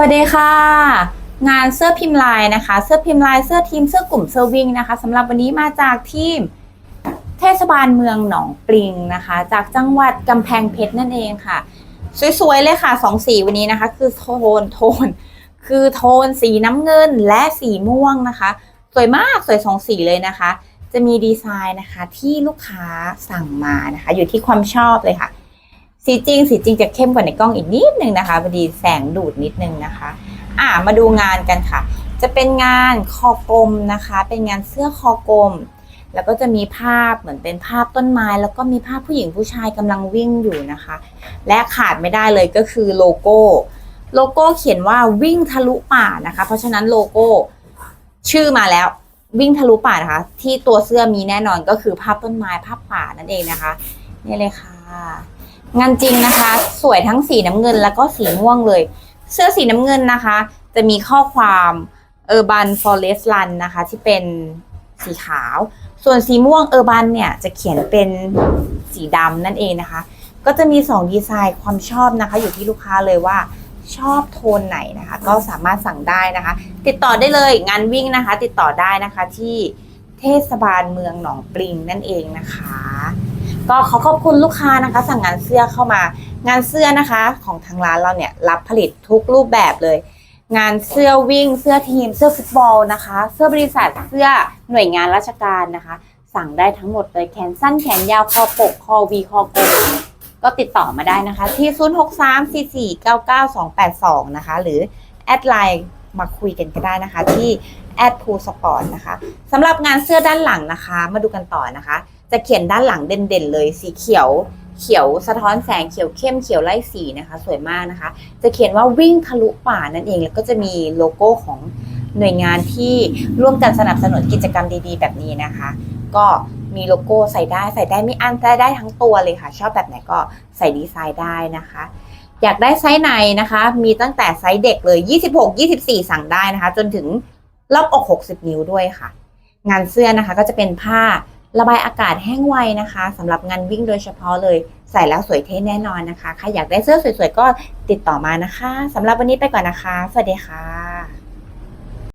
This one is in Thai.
สวัสดีค่ะ งานเสื้อพิมพ์ลายนะคะ เสื้อพิมพ์ลายเสื้อทีมเสื้อกลุ่มเสื้อวิ่งนะคะสำหรับวันนี้มาจากทีมเทศบาลเมืองหนองปริงนะคะ จากจังหวัดกำแพงเพชรนั่นเองค่ะ สวยๆเลยค่ะสองสีวันนี้นะคะ คือโทนโทน คือโทนสีน้ำเงินและสีม่วงนะคะ สวยมากสวยสองสีเลยนะคะ จะมีดีไซน์นะคะที่ลูกค้าสั่งมานะคะ อยู่ที่ความชอบเลยค่ะ สีจริงสีจริงจะเข้มกว่าในกล้องอีกนิดนึงนะคะพอดีแสงดูดนิดนึงนะคะ อ่ามาดูงานกันค่ะ จะเป็นงานคอกลมนะคะ เป็นงานเสื้อคอกลม แล้วก็จะมีภาพเหมือนเป็นภาพต้นไม้ แล้วก็มีภาพผู้หญิงผู้ชายกำลังวิ่งอยู่นะคะ และขาดไม่ได้เลยก็คือโลโก้ โลโก้เขียนว่าวิ่งทะลุป่านะคะ เพราะฉะนั้นโลโก้ชื่อมาแล้ววิ่งทะลุป่านะคะ ที่ตัวเสื้อมีแน่นอนก็คือภาพต้นไม้ภาพป่านั่นเองนะคะนี่เลยค่ะ งานจริงนะคะ สวยทั้งสีน้ำเงินแล้วก็สีม่วงเลย เสื้อสีน้ำเงินนะคะ จะมีข้อความ Urban Forest Run นะคะ ที่เป็นสีขาว ส่วนสีม่วง Urban เนี่ยจะเขียนเป็นสีดำนั่นเองนะคะ ก็จะมี 2 ดีไซน์ความชอบนะคะ อยู่ที่ลูกค้าเลยว่าชอบโทนไหนนะคะ ก็สามารถสั่งได้นะคะ ติดต่อได้เลยงานวิ่งนะคะ ติดต่อได้นะคะที่เทศบาลเมืองหนองปริงนั่นเองนะคะ ก็ขอขอบคุณลูกค้านะคะ สั่งงานเสื้อเข้ามางานเสื้อนะคะ ของทางร้านเราเนี่ยรับผลิตทุกรูปแบบเลย งานเสื้อวิ่ง เสื้อทีม เสื้อฟุตบอลนะคะ เสื้อบริษัทเสื้อหน่วยงานราชการนะคะ สั่งได้ทั้งหมดเลยแขนสั้นแขนยาวคอปกคอวีคอกลมก็ติดต่อมาได้นะคะ ที่ 0634499282 นะคะ หรือแอดไลน์มาคุยกันก็ได้นะคะ ที่แอดพูสปอร์ตนะคะสำหรับงานเสื้อด้านหลังนะคะ มาดูกันต่อนะคะ จะเขียนด้านหลังเด่นๆเลยสีเขียว เขียวสะท้อนแสงเขียวเข้มเขียวไล่สีนะคะ สวยมากนะคะ จะเขียนว่าวิ่งทะลุป่านั่นเองแล้วก็จะมีโลโก้ของหน่วยงานที่ร่วมกันสนับสนุนกิจกรรมดีๆ แบบนี้นะคะ ก็มีโลโก้ใส่ได้ใส่ได้ไม่อั้นใส่ได้ทั้งตัวเลยค่ะ ชอบแบบไหนก็ใส่ดีไซน์ได้นะคะ อยากได้ไซส์ไหนนะคะ มีตั้งแต่ไซส์เด็กเลย 26 24 สั่งได้นะคะ จนถึงรอบอก 60 นิ้วด้วยค่ะ งานเสื้อนะคะก็จะเป็นผ้า ระบายอากาศแห้งไวนะคะสำหรับงานวิ่งโดยเฉพาะเลย ใส่แล้วสวยเท่แน่นอนนะคะใครอยากได้เสื้อสวยๆก็ติดต่อมานะคะสำหรับวันนี้ไปก่อนนะคะ สวัสดีค่ะ